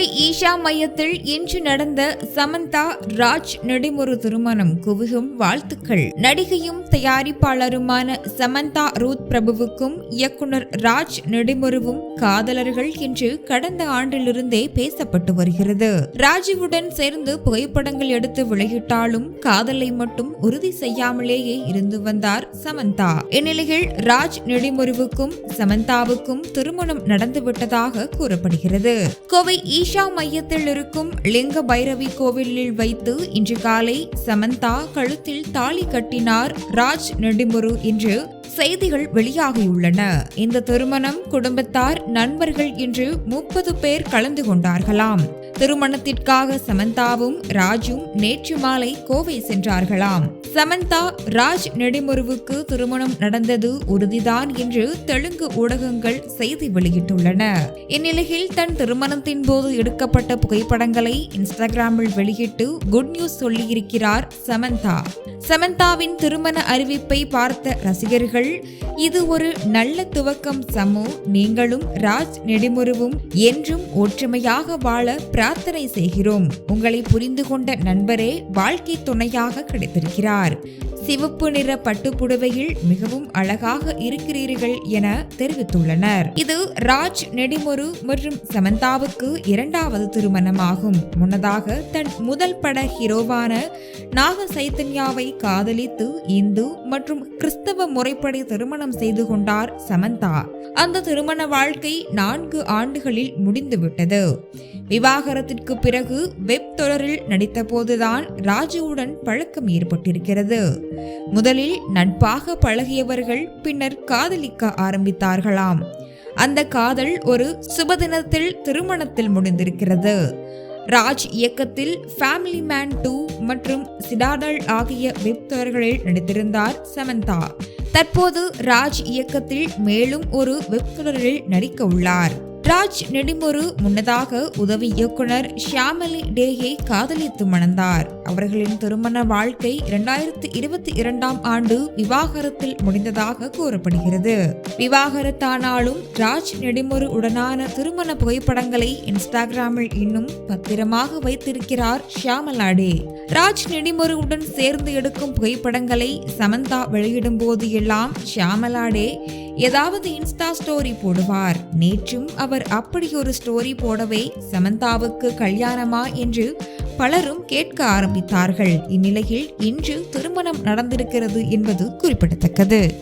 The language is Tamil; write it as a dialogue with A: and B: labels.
A: கோவை ஈஷா மையத்தில் இன்று நடந்த சமந்தா ராஜ் நெடுமுறு திருமணம் குவிகும் வாழ்த்துக்கள். நடிகையும் தயாரிப்பாளருமான சமந்தா ரூத் பிரபுவுக்கும் இயக்குனர் ராஜ் நெடுமுருவும் காதலர்கள் என்று கடந்த ஆண்டிலிருந்தே பேசப்பட்டு வருகிறது. ராஜுவுடன் சேர்ந்து புகைப்படங்கள் எடுத்து வெளியிட்டாலும் காதலை மட்டும் உறுதி செய்யாமலேயே இருந்து வந்தார் சமந்தா. இந்நிலையில் ராஜ் நெடுமுருவுக்கும் சமந்தாவுக்கும் திருமணம் நடந்துவிட்டதாக கூறப்படுகிறது. கோவை ஈஷா மையத்தில் இருக்கும் லிங்க பைரவி கோவிலில் வைத்து இன்று காலை சமந்தா கழுத்தில் தாலி கட்டினார் ராஜ் நெடுமுரு என்று செய்திகள் வெளியாகியுள்ளன. இந்த திருமணம் குடும்பத்தார் நண்பர்கள் என்று முப்பது பேர் கலந்து கொண்டார்களாம். திருமணத்திற்காக சமந்தாவும் ராஜும் நேற்று மாலை கோவை சென்றார்களாம். சமந்தா ராஜ் நெடுமுருவுக்கு திருமணம் நடந்தது உறுதிதான் என்று தெலுங்கு ஊடகங்கள் செய்தி வெளியிட்டுள்ளன. இந்நிலையில் தன் திருமணத்தின் போது எடுக்கப்பட்ட புகைப்படங்களை இன்ஸ்டாகிராமில் வெளியிட்டு குட் நியூஸ் சொல்லியிருக்கிறார் சமந்தா. சமந்தாவின் திருமண அறிவிப்பை பார்த்த ரசிகர்கள் இது ஒரு நல்ல துவக்கம் சமு நீங்களும் ராஜ் நெடுமுருவும் என்றும் ஒற்றுமையாக வாழ பிரார்த்தனை செய்கிறோம். உங்களை புரிந்து கொண்ட நண்பரே வாழ்க்கை துணையாக கிடைத்திருக்கிறார். சிவப்பு நிற பட்டுப்புடவையில் மிகவும் அழகாக இருக்கிறீர்கள் என தெரிவித்துள்ளனர். இது ராஜ் நெடிமுரு மற்றும் சமந்தாவுக்கு இரண்டாவது திருமணமாகும். முன்னதாக தன் முதல் பட ஹீரோவான நாக சைத்தன்யாவை காதலித்து இந்து மற்றும் கிறிஸ்தவ முறைப்படி திருமணம் செய்து கொண்டார் சமந்தா. அந்த திருமண வாழ்க்கை நான்கு ஆண்டுகளில் முடிந்துவிட்டது. விவாகரத்திற்கு பிறகு வெப் தொடரில் நடித்தபோதுதான் ராஜுவுடன் பழக்கம் ஏற்பட்டிருக்கிறது. முதலில் நட்பாக பழகியவர்கள் பின்னர் காதலிக்க ஆரம்பித்தார்களாம். அந்த காதல் ஒரு சுபதினத்தில் திருமணத்தில் முடிந்திருக்கிறது. ராஜ் இயக்கத்தில் ஃபேமிலி மேன் டூ மற்றும் சிடாடல் ஆகிய வெப் தொடர்களில் நடித்திருந்தார் சமந்தா. தற்போது ராஜ் இயக்கத்தில் மேலும் ஒரு வெப் தொடரில் நடிக்க உள்ளார். ராஜ் நெடுமுரு முன்னதாக உதவி இயக்குனர் ஷியாமலி டேயை காதலித்து மணந்தார். அவர்களின் திருமண வாழ்க்கை இரண்டாயிரத்தி இருபத்தி இரண்டாம் ஆண்டு விவாகரத்தில் முடிந்ததாக கூறப்படுகிறது. விவாகரத்தானாலும் ராஜ் நெடுமுரு உடனான திருமண புகைப்படங்களை இன்ஸ்டாகிராமில் இன்னும் பத்திரமாக வைத்திருக்கிறார் ஷியாமலா டே. ராஜ் நெடுமுருவுடன் சேர்ந்து எடுக்கும் புகைப்படங்களை சமந்தா வெளியிடும் போது எல்லாம் ஷியாமலா டே ஏதாவது இன்ஸ்டா ஸ்டோரி போடுவார். நேற்றும் அவர் அப்படி ஒரு ஸ்டோரி போடவே சமந்தாவுக்கு கல்யாணமா என்று பலரும் கேட்க ஆரம்பித்தார்கள். இந்நிலையில் இன்று திருமணம் நடந்திருக்கிறது என்பது குறிப்பிடத்தக்கது.